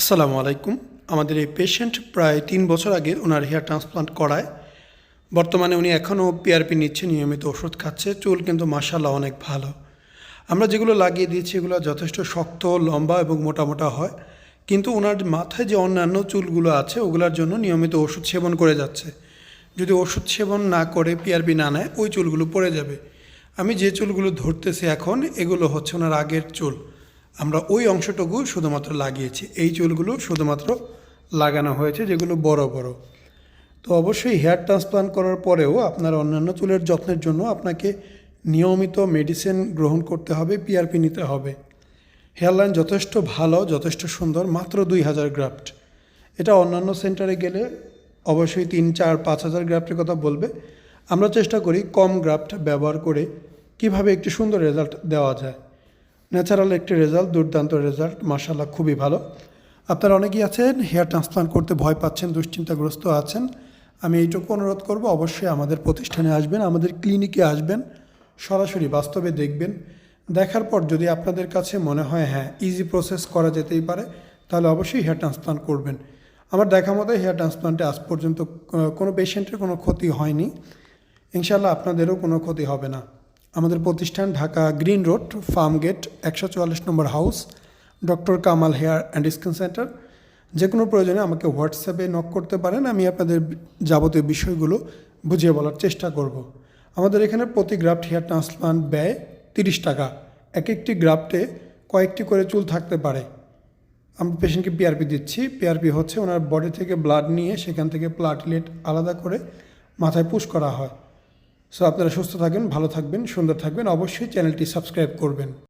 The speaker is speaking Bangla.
আসসালামু আলাইকুম। আমাদের এই পেশেন্ট প্রায় তিন বছর আগে ওনার হেয়ার ট্রান্সপ্লান্ট করায়। বর্তমানে উনি এখনও পিআরপি নিচ্ছে, নিয়মিত ওষুধ খাচ্ছে, চুল কিন্তু মাসাল্লাহ অনেক ভালো। আমরা যেগুলো লাগিয়ে দিয়েছি এগুলো যথেষ্ট শক্ত, লম্বা এবং মোটা মোটা হয়। কিন্তু ওনার মাথায় যে অন্যান্য চুলগুলো আছে, ওগুলোর জন্য নিয়মিত ওষুধ সেবন করে যাচ্ছে। যদি ওষুধ সেবন না করে পিআরপি না নেয়, ওই চুলগুলো পড়ে যাবে। আমি যে চুলগুলো ধরতেছি এখন, এগুলো হচ্ছে ওনার আগের চুল। আমরা ওই অংশটুকু শুধুমাত্র লাগিয়েছি। এই চুলগুলো শুধুমাত্র লাগানো হয়েছে, যেগুলো বড় বড়। তো অবশ্যই হেয়ার ট্রান্সপ্লান্ট করার পরেও আপনার অন্যান্য চুলের যত্নের জন্য আপনাকে নিয়মিত মেডিসিন গ্রহণ করতে হবে পিআরপি নিতে হবে। হেয়ারলাইন যথেষ্ট ভালো, যথেষ্ট সুন্দর, মাত্র দুই হাজার গ্রাফট। এটা অন্যান্য সেন্টারে গেলে অবশ্যই তিন, চার, পাঁচ হাজার গ্রাফটের কথা বলবে। আমরা চেষ্টা করি কম গ্রাফট ব্যবহার করে কীভাবে একটি সুন্দর রেজাল্ট দেওয়া যায়। ন্যাচারাল একটি রেজাল্ট দুর্দান্ত রেজাল্ট মার্শাল্লাহ খুবই ভালো। আপনারা অনেকেই আছেন হেয়ার ট্রান্সপ্লান্ট করতে ভয় পাচ্ছেন, দুশ্চিন্তাগ্রস্ত আছেন। আমি এইটুকু অনুরোধ করব, অবশ্যই আমাদের প্রতিষ্ঠানে আসবেন, আমাদের ক্লিনিকে আসবেন, সরাসরি বাস্তবে দেখবেন। দেখার পর যদি আপনাদের কাছে মনে হয় হ্যাঁ ইজি প্রসেস করা যেতেই পারে, তাহলে অবশ্যই হেয়ার ট্রান্সপ্লান্ট করবেন। আমার দেখা মতো হেয়ার ট্রান্সপ্লান্টে আজ পর্যন্ত, কোনো পেশেন্টের কোনো ক্ষতি হয়নি। ইনশাল্লাহ আপনাদেরও কোনো ক্ষতি হবে না। আমাদের প্রতিষ্ঠান Dhaka green road, farm gate, একশো চুয়াল্লিশ নম্বর house, doctor Kamal hair and skin centre. যে কোনো প্রয়োজনে আমাকে হোয়াটসঅ্যাপে নক করতে পারেন, আমি আপনাদের যাবতীয় বিষয়গুলো বুঝিয়ে বলার চেষ্টা করব। আমাদের এখানে প্রতি গ্রাফট হেয়ার ট্রান্সপ্লান্ট ব্যয় তিরিশ টাকা। এক একটি গ্রাফটে কয়েকটি করে চুল থাকতে পারে। আমরা পেশেন্টকে পিআরপি দিচ্ছি। পিআরপি হচ্ছে ওনার বডি থেকে ব্লাড নিয়ে সেখান থেকে প্লাটলেট আলাদা করে মাথায় পুশ করা হয়। সো আপনারা সুস্থ থাকবেন ভালো থাকবেন সুন্দর থাকবেন। অবশ্যই চ্যানেলটি সাবস্ক্রাইব করবেন।